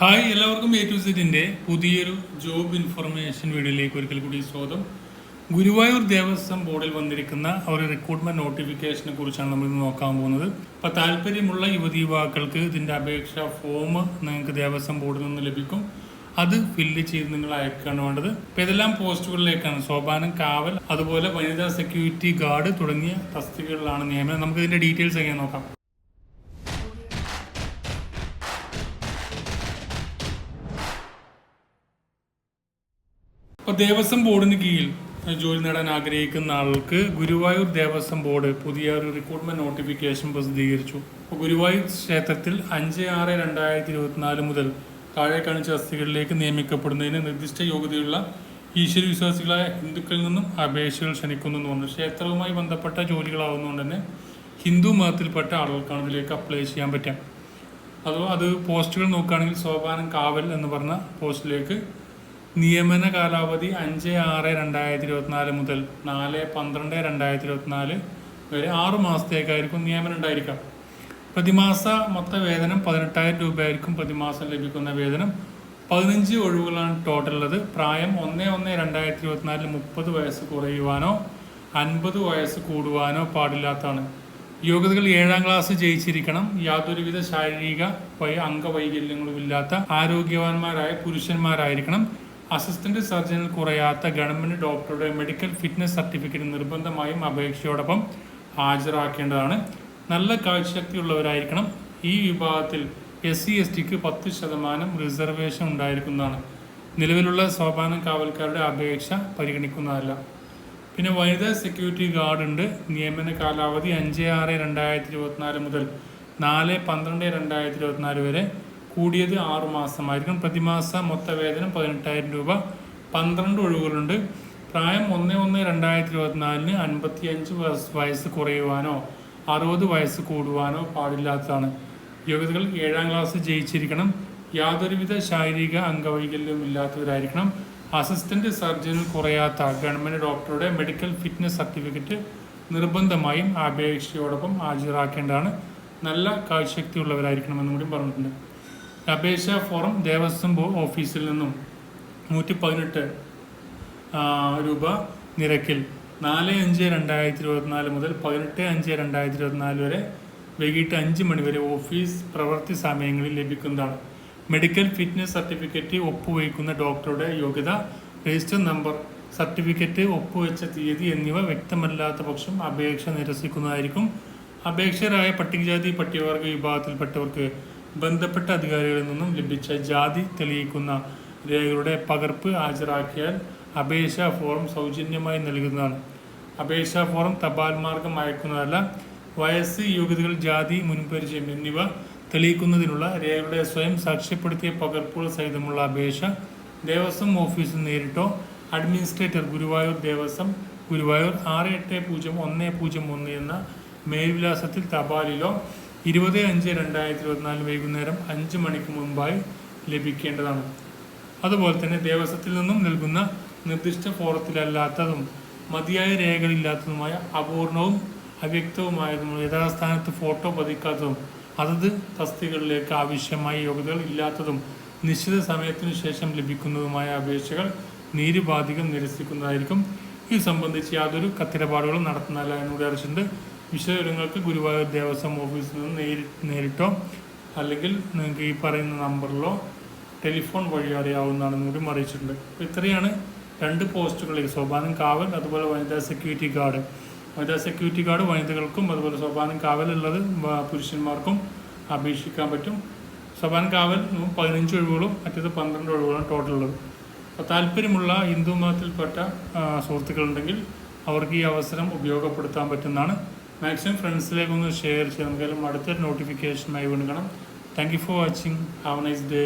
Hi എല്ലാവർക്കും A to സെറ്റിന്റെ പുതിയൊരു ജോബ് ഇൻഫർമേഷൻ വീഡിയോയിലേക്ക് ഒരിക്കൽ കൂടി സ്വാഗതം. ഗുരുവായൂർ ദേവസ്വം ബോർഡിൽ വന്നിരിക്കുന്ന അവരുടെ റിക്രൂട്ട്മെന്റ് നോട്ടിഫിക്കേഷനെ കുറിച്ചാണ് നമ്മൾ ഇന്ന് നോക്കാൻ പോകുന്നത്. അപ്പോൾ താല്പര്യമുള്ള യുവതി യുവാക്കൾക്ക് ഇതിന്റെ അപേക്ഷ ഫോം നിങ്ങൾക്ക് ദേവസ്വം ബോർഡിൽ നിന്ന് ലഭിക്കും. അത് ഫില്ല് ചെയ്ത് നിങ്ങൾ അയക്കുകയാണ് വേണ്ടത്. ഇപ്പം ഇതെല്ലാം പോസ്റ്റുകളിലേക്കാണ്. സോപാനം കാവൽ അതുപോലെ വനിതാ സെക്യൂരിറ്റി ഗാർഡ് തുടങ്ങിയ തസ്തികകളിലാണ് നിയമനം. നമുക്ക് ഇതിന്റെ ഡീറ്റെയിൽസ് എങ്ങനെ നോക്കാം? അപ്പോൾ ദേവസ്വം ബോർഡിന് കീഴിൽ ജോലി നേടാൻ ആഗ്രഹിക്കുന്ന ആൾക്ക് ഗുരുവായൂർ ദേവസ്വം ബോർഡ് പുതിയ ഒരു റിക്രൂട്ട്മെന്റ് നോട്ടിഫിക്കേഷൻ പ്രസിദ്ധീകരിച്ചു ഗുരുവായൂർ ക്ഷേത്രത്തിൽ അഞ്ച് ആറ് രണ്ടായിരത്തി ഇരുപത്തിനാല് മുതൽ താഴെ കാണിച്ച തസ്തികളിലേക്ക് നിയമിക്കപ്പെടുന്നതിന് നിർദ്ദിഷ്ട യോഗ്യതയുള്ള ഈശ്വര വിശ്വാസികളായ ഹിന്ദുക്കളിൽ നിന്നും അപേക്ഷകൾ ക്ഷണിക്കുന്നു എന്ന് ക്ഷേത്രവുമായി ബന്ധപ്പെട്ട ജോലികളാവുന്നതുകൊണ്ട് തന്നെ ഹിന്ദു മതത്തിൽപ്പെട്ട ആളുകൾക്കാണ് ഇതിലേക്ക് അപ്ലൈ ചെയ്യാൻ പറ്റുക. അതോ അത് പോസ്റ്റുകൾ നോക്കുകയാണെങ്കിൽ സോപാനം കാവൽ എന്ന് പറഞ്ഞ പോസ്റ്റിലേക്ക് നിയമന കാലാവധി അഞ്ച് ആറ് രണ്ടായിരത്തി ഇരുപത്തിനാല് മുതൽ നാല് പന്ത്രണ്ട് രണ്ടായിരത്തി ഇരുപത്തിനാല് വരെ ആറ് മാസത്തേക്കായിരിക്കും നിയമനം ഉണ്ടായിരിക്കാം പ്രതിമാസ മൊത്ത വേതനം പതിനെട്ടായിരം രൂപയായിരിക്കും പ്രതിമാസം ലഭിക്കുന്ന വേതനം. പതിനഞ്ച് ഒഴിവുകളാണ് ടോട്ടൽ ഉള്ളത്. പ്രായം ഒന്ന് ഒന്ന് രണ്ടായിരത്തി ഇരുപത്തിനാലിൽ മുപ്പത് വയസ്സ് കുറയുവാനോ അൻപത് വയസ്സ് കൂടുവാനോ പാടില്ലാത്തതാണ്. യോഗ്യതകൾ ഏഴാം ക്ലാസ് ജയിച്ചിരിക്കണം. യാതൊരുവിധ ശാരീരിക അംഗവൈകല്യങ്ങളും ഇല്ലാത്ത ആരോഗ്യവാന്മാരായ പുരുഷന്മാരായിരിക്കണം. അസിസ്റ്റന്റ് സർജനിൽ കുറയാത്ത ഗവൺമെന്റ് ഡോക്ടറുടെ മെഡിക്കൽ ഫിറ്റ്നസ് സർട്ടിഫിക്കറ്റ് നിർബന്ധമായും അപേക്ഷയോടൊപ്പം ഹാജരാക്കേണ്ടതാണ്. നല്ല കാഴ്ചശക്തിയുള്ളവരായിരിക്കണം. ഈ വിഭാഗത്തിൽ എസ് സി എസ് ടിക്ക് പത്ത് ശതമാനം റിസർവേഷൻ ഉണ്ടായിരിക്കുന്നതാണ്. നിലവിലുള്ള സോപാന കാവൽക്കാരുടെ അപേക്ഷ പരിഗണിക്കുന്നതല്ല. പിന്നെ വനിതാ സെക്യൂരിറ്റി ഗാർഡ് ഉണ്ട്. നിയമന കാലാവധി അഞ്ച് ആറ് രണ്ടായിരത്തി ഇരുപത്തിനാല് മുതൽ നാല് പന്ത്രണ്ട് രണ്ടായിരത്തി ഇരുപത്തിനാല് വരെ കൂടിയത് ആറു മാസമായിരിക്കും പ്രതിമാസ മൊത്ത വേതനം പതിനെട്ടായിരം രൂപ. പന്ത്രണ്ട് ഒഴിവുകളുണ്ട്. പ്രായം ഒന്ന് ഒന്ന് രണ്ടായിരത്തി ഇരുപത്തിനാലിന് അൻപത്തി അഞ്ച് വയസ്സ് കുറയുവാനോ അറുപത് വയസ്സ് കൂടുവാനോ പാടില്ലാത്തതാണ്. യോഗ്യതകൾ ഏഴാം ക്ലാസ് ജയിച്ചിരിക്കണം. യാതൊരുവിധ ശാരീരിക അംഗവൈകല്യവും ഇല്ലാത്തവരായിരിക്കണം. അസിസ്റ്റന്റ് സർജനിൽ കുറയാത്ത ഗവൺമെന്റ് ഡോക്ടറുടെ മെഡിക്കൽ ഫിറ്റ്നസ് സർട്ടിഫിക്കറ്റ് നിർബന്ധമായും അപേക്ഷയോടൊപ്പം ഹാജരാക്കേണ്ടതാണ്. നല്ല കാഴ്ചശക്തി ഉള്ളവരായിരിക്കണമെന്നും കൂടി പറഞ്ഞിട്ടുണ്ട്. അപേക്ഷാ ഫോറം ദേവസ്വം ഓഫീസിൽ നിന്നും നൂറ്റി പതിനെട്ട് രൂപ നിരക്കിൽ നാല് അഞ്ച് രണ്ടായിരത്തി ഇരുപത്തിനാല് മുതൽ പതിനെട്ട് അഞ്ച് രണ്ടായിരത്തി ഇരുപത്തിനാല് വരെ വൈകിട്ട് അഞ്ച് മണിവരെ ഓഫീസ് പ്രവൃത്തി സമയങ്ങളിൽ ലഭിക്കുന്നതാണ്. മെഡിക്കൽ ഫിറ്റ്നസ് സർട്ടിഫിക്കറ്റ് ഒപ്പുവയ്ക്കുന്ന ഡോക്ടറുടെ യോഗ്യത രജിസ്റ്റർ നമ്പർ സർട്ടിഫിക്കറ്റ് ഒപ്പുവെച്ച തീയതി എന്നിവ വ്യക്തമല്ലാത്ത പക്ഷം അപേക്ഷ നിരസിക്കുന്നതായിരിക്കും. അപേക്ഷരായ പട്ടികജാതി പട്ടികവർഗ വിഭാഗത്തിൽപ്പെട്ടവർക്ക് ബന്ധപ്പെട്ട അധികാരികളിൽ നിന്നും ലഭിച്ച ജാതി തെളിയിക്കുന്ന രേഖകളുടെ പകർപ്പ് ഹാജരാക്കിയാൽ അപേക്ഷാ ഫോറം സൗജന്യമായി നൽകുന്നതാണ്. അപേക്ഷാ ഫോറം തപാൽ മാർഗം അയക്കുന്നതല്ല വയസ്സ് യോഗ്യതകൾ ജാതി മുൻപരിചയം എന്നിവ തെളിയിക്കുന്നതിനുള്ള രേഖകളുടെ സ്വയം സാക്ഷ്യപ്പെടുത്തിയ പകർപ്പുകൾ സഹിതമുള്ള അപേക്ഷ ദേവസ്വം ഓഫീസിൽ നേരിട്ടോ അഡ്മിനിസ്ട്രേറ്റർ ഗുരുവായൂർ ദേവസ്വം ഗുരുവായൂർ ആറ് എട്ട് പൂജ്യം ഒന്ന് പൂജ്യം ഒന്ന് എന്ന മേൽവിലാസത്തിൽ തപാലിലോ ഇരുപത് അഞ്ച് രണ്ടായിരത്തി ഇരുപത്തിനാല് വൈകുന്നേരം അഞ്ച് മണിക്ക് മുമ്പായി ലഭിക്കേണ്ടതാണ്. അതുപോലെ തന്നെ ദേവസ്വത്തിൽ നിന്നും നൽകുന്ന നിർദ്ദിഷ്ട ഫോറത്തിലല്ലാത്തതും മതിയായ രേഖകളില്ലാത്തതുമായ അപൂർണവും അവ്യക്തവുമായതും യഥാസ്ഥാനത്ത് ഫോട്ടോ പതിക്കാത്തതും അതത് തസ്തികളിലേക്ക് ആവശ്യമായ യോഗ്യതകൾ ഇല്ലാത്തതും നിശ്ചിത സമയത്തിനു ശേഷം ലഭിക്കുന്നതുമായ അപേക്ഷകൾ നീരുപാധികം നിരസിക്കുന്നതായിരിക്കും. ഇത് സംബന്ധിച്ച് യാതൊരു കത്തിടപാടുകളും നടത്തുന്നില്ല എന്നുകൂടി അറിയിച്ചിട്ടുണ്ട് വിശദവിവരങ്ങൾക്ക് ഗുരുവായൂർ ദേവസ്വം ഓഫീസിൽ നിന്ന് നേരി നേരിട്ടോ? അല്ലെങ്കിൽ നിങ്ങൾക്ക് ഈ പറയുന്ന നമ്പറിലോ ടെലിഫോൺ വഴി അറിയാവുന്നതാണെന്ന് കൂടി അറിയിച്ചിട്ടുണ്ട് അപ്പോൾ ഇത്രയാണ് രണ്ട് പോസ്റ്റുകളിൽ സോപാനം കാവൽ അതുപോലെ വനിതാ സെക്യൂരിറ്റി ഗാർഡ്. വനിതാ സെക്യൂരിറ്റി ഗാർഡ് വനിതകൾക്കും അതുപോലെ സോപാനം കാവലുള്ളത് പുരുഷന്മാർക്കും അപേക്ഷിക്കാൻ പറ്റും. സോപാനം കാവൽ പതിനഞ്ച് ഒഴിവുകളും മറ്റേത് പന്ത്രണ്ട് ഒഴിവുകളും ടോട്ടൽ ഉള്ളത്. അപ്പോൾ താല്പര്യമുള്ള ഹിന്ദു മതത്തിൽപ്പെട്ട സുഹൃത്തുക്കളുണ്ടെങ്കിൽ അവർക്ക് ഈ അവസരം ഉപയോഗപ്പെടുത്താൻ പറ്റുന്നതാണ്. മാക്സിമം ഫ്രണ്ട്സിലേക്കൊന്ന് ഷെയർ ചെയ്യാം നമുക്കെല്ലാം അടുത്തൊരു നോട്ടിഫിക്കേഷനായി വീണ്ടും കാണാം. Thank you for watching have nice day